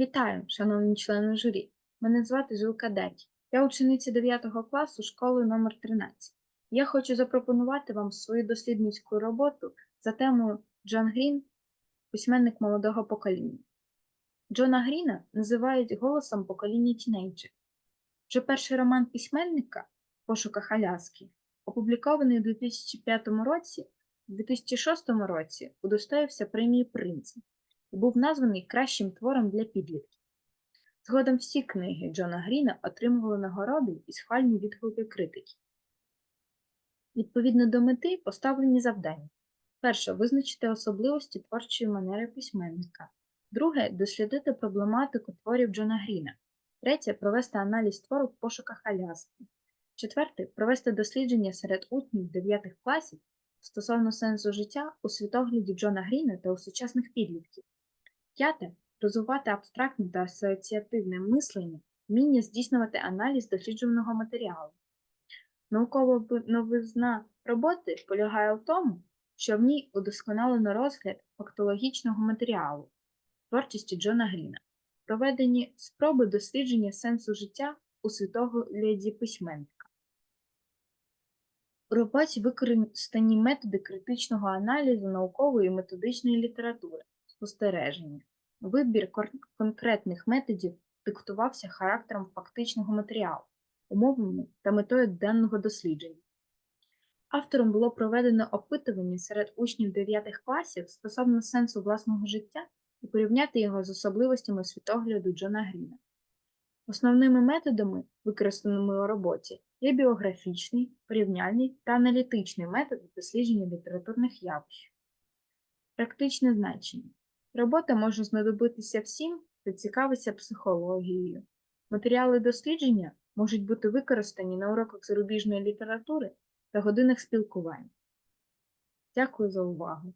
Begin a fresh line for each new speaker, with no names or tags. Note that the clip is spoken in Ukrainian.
Вітаю, шановні члени журі. Мене звати Жилка Дать. Я учениця 9 класу школи номер 13. Я хочу запропонувати вам свою дослідницьку роботу за темою Джон Грін, письменник молодого покоління. Джона Гріна називають голосом покоління тінейджерів. Вже перший роман письменника «В пошуках Аляски, опублікований у 2005 році, у 2006 році удостоївся премії Принца і був названий кращим твором для підлітків. Згодом всі книги Джона Гріна отримували нагороди і схвальні відгуки критиків. Відповідно до мети поставлені завдання. Перше визначити особливості творчої манери письменника. Друге дослідити проблематику творів Джона Гріна. Третє провести аналіз твору в пошуках Аляски. Четверте провести дослідження серед учнів 9 класів стосовно сенсу життя у світогляді Джона Гріна та у сучасних підлітків. П'яте розвивати абстрактне та асоціативне мислення, вміння здійснювати аналіз досліджуваного матеріалу. Наукова новизна роботи полягає в тому, що в ній удосконалено розгляд фактологічного матеріалу творчості Джона Гріна, проведені спроби дослідження сенсу життя у світогляді письменника. У роботі використані методи критичного аналізу наукової і методичної літератури, спостереження. Вибір конкретних методів диктувався характером фактичного матеріалу, умовами та метою даного дослідження. Автором було проведено опитування серед учнів 9 класів стосовно сенсу власного життя і порівняти його з особливостями світогляду Джона Гріна. Основними методами, використаними у роботі, є біографічний, порівняльний та аналітичний методи дослідження літературних явищ. Практичне значення. Робота може знадобитися всім, хто цікавиться психологією. Матеріали дослідження можуть бути використані на уроках зарубіжної літератури та годинах спілкування. Дякую за увагу!